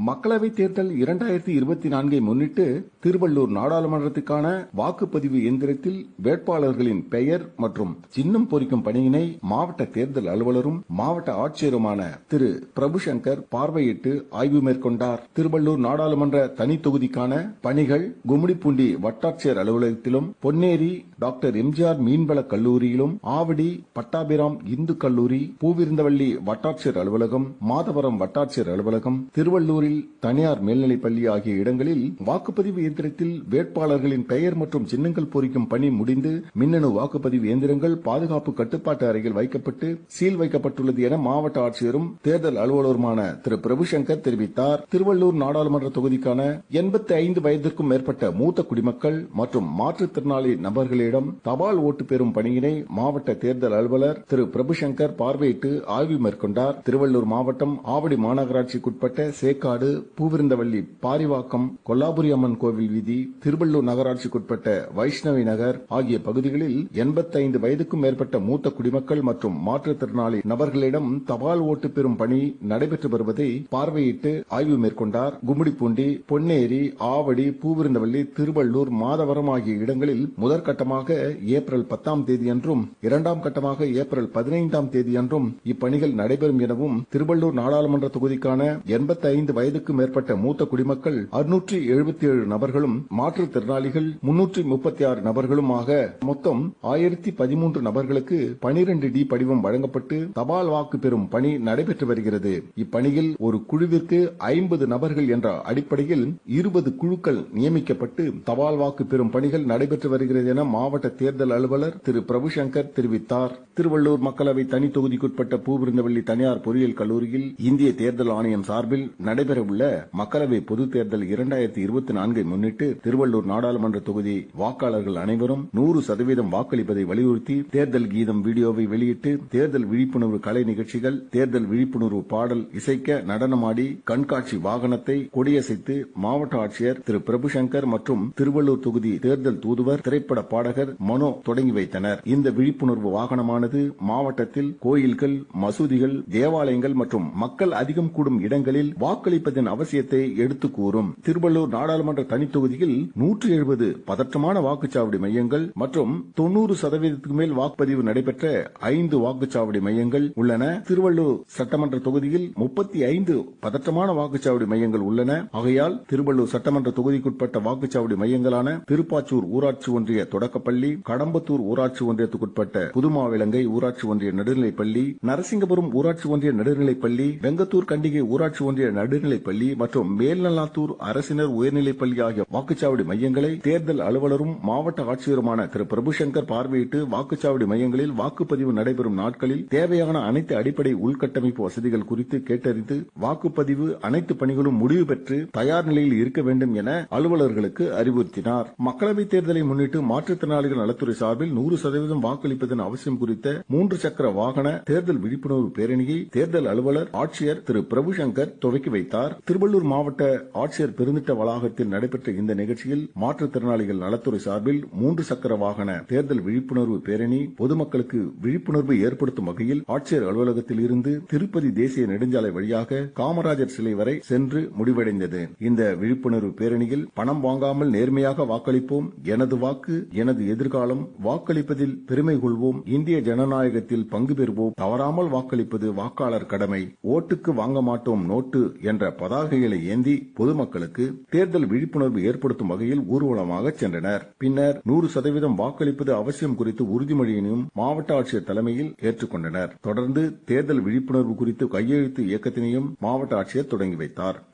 மக்களவைத் தேர்தல் இரண்டாயிரத்தி இருபத்தி நான்கை முன்னிட்டு திருவள்ளூர் நாடாளுமன்றத்துக்கான வாக்குப்பதிவு இயந்திரத்தில் வேட்பாளர்களின் பெயர் மற்றும் சின்னம் பொறிக்கும் பணியினை மாவட்ட தேர்தல் அலுவலரும் மாவட்ட ஆட்சியருமான திரு. பிரபுசங்கர் பார்வையிட்டு ஆய்வு மேற்கொண்டார். திருவள்ளூர் நாடாளுமன்ற தனி தொகுதிக்கான பணிகள் கும்மிடிப்பூண்டி வட்டாட்சியர் அலுவலகத்திலும் பொன்னேரி டாக்டர் எம்ஜிஆர் மீன்வள கல்லூரியிலும் ஆவடி பட்டாபிராம் இந்து கல்லூரி பூவிருந்தவள்ளி வட்டாட்சியர் அலுவலகம் மாதவரம் வட்டாட்சியர் அலுவலகம் திருவள்ளூரில் தனியார் மேல்நிலைப்பள்ளி ஆகிய இடங்களில் வாக்குப்பதிவு இயந்திரத்தில் வேட்பாளர்களின் பெயர் மற்றும் சின்னங்கள் பொறிக்கும் பணி முடிந்து மின்னணு வாக்குப்பதிவு இயந்திரங்கள் பாதுகாப்பு கட்டுப்பாட்டு அறையில் வைக்கப்பட்டு சீல் வைக்கப்பட்டுள்ளது என மாவட்ட ஆட்சியரும் தேர்தல் அலுவலருமான திரு. பிரபுசங்கர் தெரிவித்தார். திருவள்ளூர் நாடாளுமன்ற தொகுதிக்கான எண்பத்தி ஐந்து வயதிற்கும் மேற்பட்ட மூத்த குடிமக்கள் மற்றும் மாற்றுத்திறனாளி நபர்களிடம் தபால் ஓட்டு பெறும் பணியினை மாவட்ட தேர்தல் அலுவலர் திரு. பிரபுசங்கர் பார்வையிட்டு ஆய்வு மேற்கொண்டார். திருவள்ளூர் மாவட்டம் ஆவடி மாநகராட்சிக்குட்பட்ட சேக்கா சேக்காடு பூவிருந்தவள்ளி பாரிவாக்கம் கொல்லாபுரி அம்மன் கோவில் வீதி திருவள்ளூர் நகராட்சிக்குட்பட்ட வைஷ்ணவி நகர் ஆகிய பகுதிகளில் எண்பத்தைந்து வயதுக்கும் மேற்பட்ட மூத்த குடிமக்கள் மற்றும் மாற்றுத்திறனாளி நபர்களிடம் தபால் ஓட்டு பெறும் பணி நடைபெற்று வருவதை பார்வையிட்டு ஆய்வு மேற்கொண்டார். கும்மிடிப்பூண்டி பொன்னேரி ஆவடி பூவிருந்தவள்ளி திருவள்ளூர் மாதவரம் ஆகிய இடங்களில் முதற்கட்டமாக ஏப்ரல் பத்தாம் தேதியன்றும் இரண்டாம் கட்டமாக ஏப்ரல் பதினைந்தாம் தேதியன்றும் இப்பணிகள் நடைபெறும் எனவும் திருவள்ளூர் நாடாளுமன்ற தொகுதிக்கான எண்பத்தி ஐந்து வயதுக்கு மேற்பட்ட மூத்த குடிமக்கள் அறுநூற்றி எழுபத்தி ஏழு நபர்களும் மாற்றுத்திறனாளிகள் முன்னூற்றி முப்பத்தி ஆறு நபர்களுமாக மொத்தம் ஆயிரத்தி பதிமூன்று நபர்களுக்கு பனிரெண்டு டி படிவம் வழங்கப்பட்டு தபால் வாக்கு பெறும் பணி நடைபெற்று வருகிறது. இப்பணியில் ஒரு குழுவிற்கு ஐம்பது நபர்கள் என்ற அடிப்படையில் இருபது குழுக்கள் நியமிக்கப்பட்டு தபால் வாக்கு பெறும் பணிகள் நடைபெற்று வருகிறது என மாவட்ட தேர்தல் அலுவலர் திரு. பிரபுசங்கர் தெரிவித்தார். திருவள்ளூர் மக்களவை தனி தொகுதிக்குட்பட்ட பூவிருந்தவள்ளி தனியார் பொறியியல் கல்லூரியில் இந்திய தேர்தல் ஆணையம் சார்பில் நடைபெறவுள்ள மக்களவை பொதுத் தேர்தல் இரண்டாயிரத்தி இருபத்தி நான்கை முன்னிட்டு திருவள்ளூர் நாடாளுமன்ற தொகுதி வாக்காளர்கள் அனைவரும் நூறு சதவீதம் வாக்களிப்பதை வலியுறுத்தி தேர்தல் கீதம் வீடியோவை வெளியிட்டு தேர்தல் விழிப்புணர்வு கலை நிகழ்ச்சிகள் தேர்தல் விழிப்புணர்வு பாடல் இசைக்க நடனமாடி கண்காட்சி வாகனத்தை கொடியசைத்து மாவட்ட ஆட்சியர் திரு. பிரபுசங்கர் மற்றும் திருவள்ளூர் தொகுதி தேர்தல் தூதுவர் திரைப்பட பாடகர் மனோ தொடங்கி வைத்தனர். இந்த விழிப்புணர்வு வாகனமானது மாவட்டத்தில் கோயில்கள் மசூதிகள் தேவாலயங்கள் மற்றும் மக்கள் அதிகம் கூடும் இடங்களில் வாக்களிப்பதன் அவசியத்தை எடுத்து கூறும். திருவள்ளூர் நாடாளுமன்ற தனித் தொகுதியில் நூற்றி எழுபது பதற்றமான வாக்குச்சாவடி மையங்கள் மற்றும் தொன்னூறு சதவீதத்துக்கு மேல் வாக்குப்பதிவு நடைபெற்ற ஐந்து வாக்குச்சாவடி மையங்கள் உள்ளன. திருவள்ளூர் சட்டமன்ற தொகுதியில் முப்பத்தி ஐந்து பதற்றமான வாக்குச்சாவடி மையங்கள் உள்ளன. ஆகையால் திருவள்ளூர் சட்டமன்ற தொகுதிக்குட்பட்ட வாக்குச்சாவடி மையங்களான திருப்பாச்சூர் ஊராட்சி ஒன்றிய தொடக்கப்பள்ளி கடம்பத்தூர் ஊராட்சி ஒன்றியத்துக்குட்பட்ட புதுமாவிலங்கை ஊராட்சி ஒன்றிய நடுநிலைப்பள்ளி நரசிங்கபுரம் ஊராட்சி ஒன்றிய நடுநிலைப்பள்ளி வெங்கத்தூர் கண்டிகை ஊராட்சி ஒன்றிய நடுநிலை பள்ளி மற்றும் மேல்நல்லாத்தூர் அரசினர் உயர்நிலைப்பள்ளி ஆகிய வாக்குச்சாவடி மையங்களை தேர்தல் அலுவலரும் மாவட்ட ஆட்சியருமான திரு. பிரபுசங்கர் பார்வையிட்டு வாக்குச்சாவடி மையங்களில் வாக்குப்பதிவு நடைபெறும் நாட்களில் தேவையான அனைத்து அடிப்படை உள்கட்டமைப்பு வசதிகள் குறித்து கேட்டறிந்து வாக்குப்பதிவு அனைத்து பணிகளும் முடிவு பெற்று தயார் நிலையில் இருக்க வேண்டும் என அலுவலர்களுக்கு அறிவுறுத்தினார். மக்களவைத் தேர்தலை முன்னிட்டு மாற்றுத்திறனாளிகள் நலத்துறை சார்பில் நூறு சதவீதம் வாக்களிப்பதன் அவசியம் குறித்த மூன்று சக்கர வாகன தேர்தல் விழிப்புணர்வு பேரணியை தேர்தல் அலுவலர் ஆட்சியர் திரு. பிரபுசங்கர் துவக்கி வைத்தார். திருவள்ளூர் மாவட்ட ஆட்சியர் பெருந்திட்ட வளாகத்தில் நடைபெற்ற இந்த நிகழ்ச்சியில் மாற்றுத்திறனாளிகள் நலத்துறை சார்பில் மூன்று சக்கர வாகன தேர்தல் விழிப்புணர்வு பேரணி பொதுமக்களுக்கு விழிப்புணர்வு ஏற்படுத்தும் வகையில் ஆட்சியர் அலுவலகத்தில் இருந்து திருப்பதி தேசிய நெடுஞ்சாலை வழியாக காமராஜர் சிலை வரை சென்று முடிவடைந்தது. இந்த விழிப்புணர்வு பேரணியில் பணம் வாங்காமல் நேர்மையாக வாக்களிப்போம். எனது வாக்கு எனது எதிர்காலம் வாக்களிப்பதில் பெருமை கொள்வோம். இந்திய ஜனநாயகத்தில் பங்கு பெறுவோம். தவறாமல் வாக்களிப்பது வாக்காளர் கடமை. ஓட்டுக்கு வாங்க மாட்டோம். நோட்டு என்ற பதாகைகளை ஏந்தி பொதுமக்களுக்கு தேர்தல் விழிப்புணர்வு ஏற்படுத்தும் வகையில் ஊர்வலமாக சென்றனர். பின்னர் நூறு சதவீதம் வாக்களிப்பது அவசியம் குறித்து உறுதிமொழியினையும் மாவட்ட ஆட்சியர் தலைமையில் ஏற்றுக்கொண்டனர். தொடர்ந்து தேர்தல் விழிப்புணர்வு குறித்து கையெழுத்து இயக்கத்தினையும் மாவட்ட ஆட்சியர் தொடங்கி வைத்தார்.